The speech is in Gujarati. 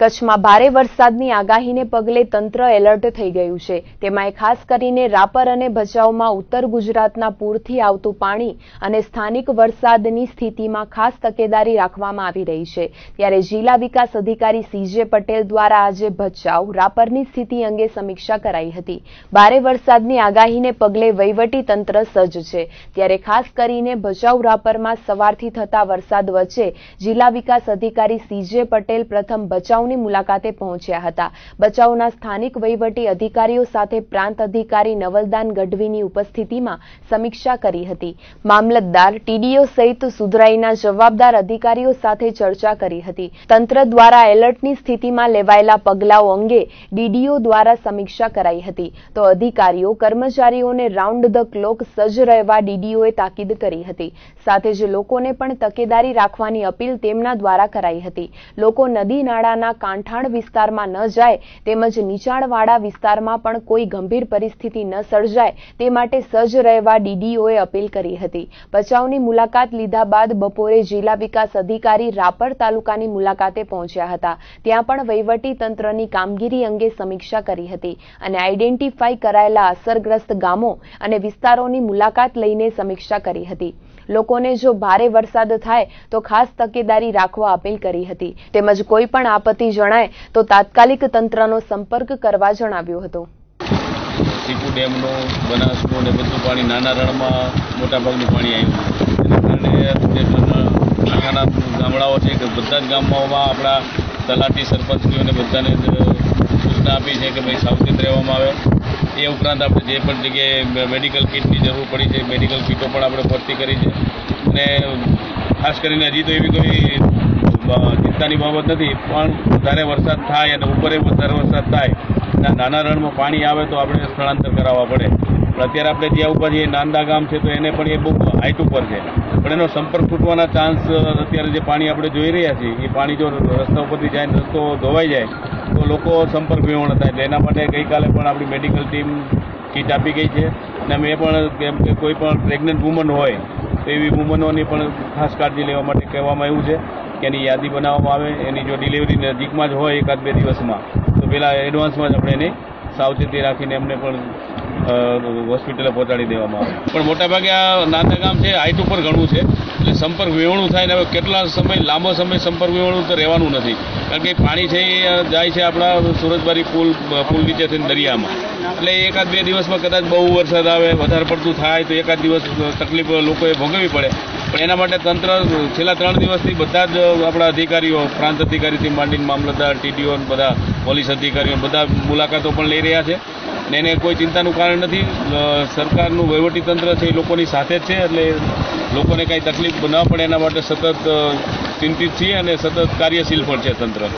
કચ્છમાં ભારે વરસાદની આગાહીને પગલે તંત્ર એલર્ટ થઈ ગયું છે. તેમાં ખાસ કરીને રાપર અને ભચાઉમાં ઉત્તર ગુજરાતના પૂરથી આવતું પાણી અને સ્થાનિક વરસાદની સ્થિતિમાં ખાસ તકેદારી રાખવામાં આવી રહી છે. ત્યારે જિલ્લા વિકાસ અધિકારી સીજે પટેલ દ્વારા આજે ભચાઉ રાપરની સ્થિતિ અંગે સમીક્ષા કરાઈ હતી. ભારે વરસાદની આગાહીને પગલે વહીવટી તંત્ર સજ્જ છે. ત્યારે ખાસ કરીને ભચાઉ રાપરમાં સવારથી થતા વરસાદ વચ્ચે જિલ્લા વિકાસ અધિકારી સીજે પટેલ પ્રથમ ભચાઉની મુલાકાતે પહોંચ્યા હતા. બચાવના સ્થાનિક વહીવટી અધિકારીઓ સાથે પ્રાંત અધિકારી નવલદાન ગઢવીની ઉપસ્થિતિમાં સમીક્ષા કરી હતી. મામલતદાર ટીડીઓ સહિત સુધરાઈના જવાબદાર અધિકારીઓ સાથે ચર્ચા કરી હતી. તંત્ર દ્વારા એલર્ટની સ્થિતિમાં લેવાયેલા પગલાઓ અંગે ડીડીઓ દ્વારા સમીક્ષા કરાઈ હતી. તો અધિકારીઓ, કર્મચારીઓને રાઉન્ડ ધ ક્લોક સજ્જ રહેવા ડીડીઓએ તાકીદ કરી હતી. સાથે જ લોકોને પણ તકેદારી રાખવાની અપીલ તેમના દ્વારા કરાઈ હતી. લોકો નદી નાળાના કાંઠાણ વિસ્તારમાં ન જાય, તેમજ નીચાણવાળા વિસ્તારમાં પણ કોઈ ગંભીર પરિસ્થિતિ ન સર્જાય, તે માટે સજ્જ રહેવા ડીડીઓએ અપીલ કરી હતી. બચાવની મુલાકાત લીધા બાદ બપોરે જિલ્લા વિકાસ અધિકારી રાપર તાલુકાની મુલાકાતે પહોંચ્યા હતા. ત્યાં પણ વહીવટી તંત્રની કામગીરી અંગે સમીક્ષા કરી હતી અને આઈડેન્ટિફાઈ કરાયેલા અસરગ્રસ્ત ગામો અને વિસ્તારોની મુલાકાત લઈને સમીક્ષા કરી હતી. લોકોને જો ભારે વરસાદ થાય તો ખાસ તકેદારી રાખવા અપીલ કરી હતી. તેમજ કોઈ પણ આપત્તિ જણાય તો તાત્કાલિક તંત્રનો સંપર્ક કરવા જણાવ્યું હતું. ટીપુ ડેમનું બનાસનું અને બધું પાણી નાના રણમાં મોટાભાગનું પાણી આવ્યું એના કારણે ગામડાઓ છે કે બધા જ ગામડાઓમાં આપણા તલાટી સરપંચીઓને બધાને સૂચના આપી છે કે ભાઈ સાવચેત રહેવામાં આવે. એ ઉપરાંત આપણે જે પણ જગ્યાએ મેડિકલ કિટની જરૂર પડી છે મેડિકલ કિટો પણ આપણે ભરતી કરી છે. અને ખાસ કરીને હજી તો એવી કોઈ ચિંતાની બાબત નથી, પણ વધારે વરસાદ થાય અને ઉપરે વધારે વરસાદ થાય અને નાના રણમાં પાણી આવે તો આપણે સ્થળાંતર કરાવવા પડે. પણ અત્યારે આપણે જ્યાં ઉપર જે નાંદા ગામ છે તો એને પણ એ બહુ હાઇટ ઉપર છે. પણ એનો સંપર્ક તૂટવાના ચાન્સ અત્યારે જે પાણી આપણે જોઈ રહ્યા છીએ, એ પાણી જો રસ્તા ઉપરથી જાય રસ્તો ધોવાઈ જાય, તો લોકો સંપર્ક વિહોણ થાય. એટલે એના માટે ગઈકાલે પણ આપણી મેડિકલ ટીમ કીટ આપી ગઈ છે. અને અમે પણ કેમ કે કોઈ પણ પ્રેગ્નન્ટ વુમન હોય, તો એવી વુમનોની પણ ખાસ કાળજી લેવા માટે કહેવામાં આવ્યું છે કે એની યાદી બનાવવામાં આવે. એની જો ડિલિવરી નજીકમાં જ હોય એકાદ બે દિવસમાં, તો પહેલાં એડવાન્સમાં જ આપણે એની સાવચેતી રાખીને એમને પણ હોસ્પિટલે પહોંચાડી દેવામાં આવે. પણ મોટાભાગે આ નાના ગામ છે હાઇટ ઉપર ઘણું છે. એટલે સંપર્ક વિહોણું થાય ને હવે કેટલા સમય, લાંબો સમય સંપર્ક વિહોણું તો રહેવાનું નથી. કારણ કે પાણી છે એ જાય છે આપણા સુરજબારી પુલ પુલ નીચે થઈને દરિયામાં. એટલે એકાદ બે દિવસમાં કદાચ બહુ વરસાદ આવે, વધારે પડતું થાય, તો એકાદ દિવસ તકલીફ લોકોએ ભોગવવી પડે. પણ એના માટે તંત્ર છેલ્લા ત્રણ દિવસથી બધા જ આપણા અધિકારીઓ, પ્રાંત અધિકારીથી માંડીને મામલતદાર, ટીડીઓ બધા પોલીસ અધિકારીઓ બધા મુલાકાતો પણ લઈ રહ્યા છે. ને એને કોઈ ચિંતાનું કારણ નથી. સરકારનું વહીવટી તંત્ર છે એ લોકોની સાથે છે, એટલે લોકોને કાંઈ તકલીફ ન પડે એના માટે સતત ચિંતિત છીએ અને સતત કાર્યશીલ પણ છે તંત્ર.